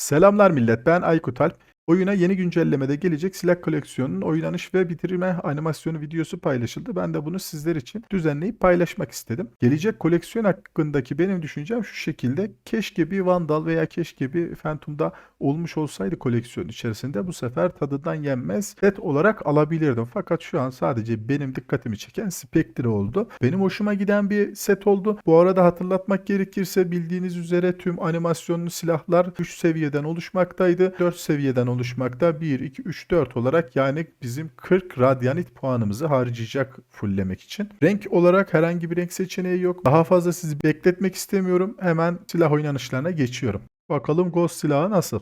Selamlar millet ben Aykut Alp. Oyuna yeni güncellemede gelecek silah koleksiyonunun oynanış ve bitirme animasyonu videosu paylaşıldı. Ben de bunu sizler için düzenleyip paylaşmak istedim. Gelecek koleksiyon hakkındaki benim düşüncem şu şekilde. Keşke bir Vandal veya keşke bir Phantom'da olmuş olsaydı koleksiyon içerisinde bu sefer tadından yenmez set olarak alabilirdim. Fakat şu an sadece benim dikkatimi çeken Spectre oldu. Benim hoşuma giden bir set oldu. Bu arada hatırlatmak gerekirse bildiğiniz üzere tüm animasyonlu silahlar 3 seviyeden oluşmaktaydı. 4 seviyeden oluşmakta. 1, 2, 3, 4 olarak yani bizim 40 radyanit puanımızı harcayacak fulllemek için. Renk olarak herhangi bir renk seçeneği yok. Daha fazla sizi bekletmek istemiyorum. Hemen silah oynanışlarına geçiyorum. Bakalım Ghost silahı nasıl?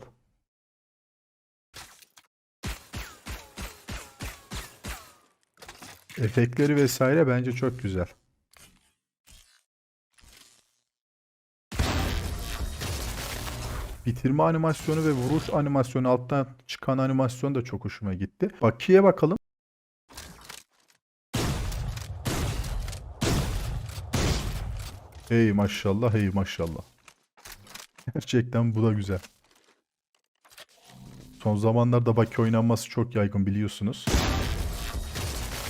Efektleri vesaire bence çok güzel. Bitirme animasyonu ve vuruş animasyonu alttan çıkan animasyon da çok hoşuma gitti. Bakiye bakalım. Hey maşallah hey maşallah. Gerçekten bu da güzel. Son zamanlarda Baki oynanması çok yaygın biliyorsunuz.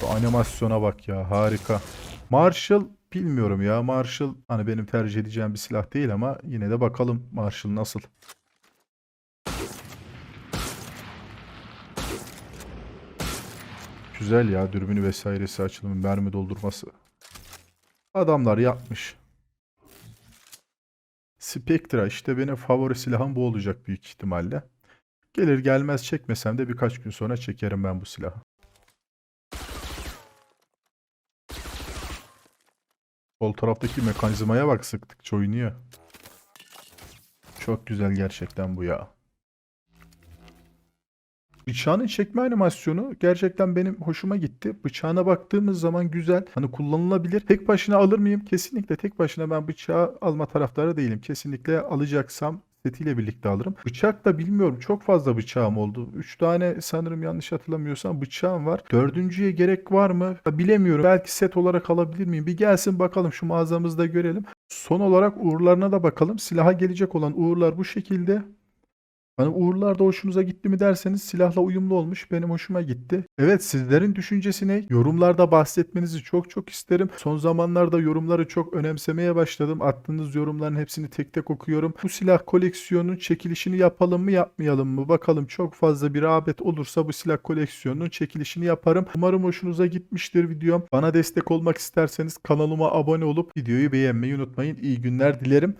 Bu animasyona bak ya harika. Marshall bilmiyorum ya. Marshall hani benim tercih edeceğim bir silah değil ama yine de bakalım Marshall nasıl. Güzel ya dürbünü vesairesi açılımı mermi doldurması. Adamlar yapmış. Spectra işte benim favori silahım bu olacak büyük ihtimalle. Gelir gelmez çekmesem de birkaç gün sonra çekerim ben bu silahı. Sol taraftaki mekanizmaya bak sıktıkça oynuyor. Çok güzel gerçekten bu ya. Bıçağının çekme animasyonu gerçekten benim hoşuma gitti. Bıçağına baktığımız zaman güzel. Hani kullanılabilir. Tek başına alır mıyım? Kesinlikle tek başına ben bıçağı alma taraftarı değilim. Kesinlikle alacaksam setiyle birlikte alırım. Bıçak da bilmiyorum çok fazla bıçağım oldu. 3 tane sanırım yanlış hatırlamıyorsam bıçağım var. Dördüncüye gerek var mı? Bilemiyorum. Belki set olarak alabilir miyim? Bir gelsin bakalım şu mağazamızda görelim. Son olarak uğurlarına da bakalım. Silaha gelecek olan uğurlar bu şekilde. Hani uğurlar da hoşunuza gitti mi derseniz silahla uyumlu olmuş. Benim hoşuma gitti. Evet sizlerin düşüncesi ne? Yorumlarda bahsetmenizi çok çok isterim. Son zamanlarda yorumları çok önemsemeye başladım. Attığınız yorumların hepsini tek tek okuyorum. Bu silah koleksiyonunun çekilişini yapalım mı yapmayalım mı? Bakalım çok fazla bir rağbet olursa bu silah koleksiyonunun çekilişini yaparım. Umarım hoşunuza gitmiştir videom. Bana destek olmak isterseniz kanalıma abone olup videoyu beğenmeyi unutmayın. İyi günler dilerim.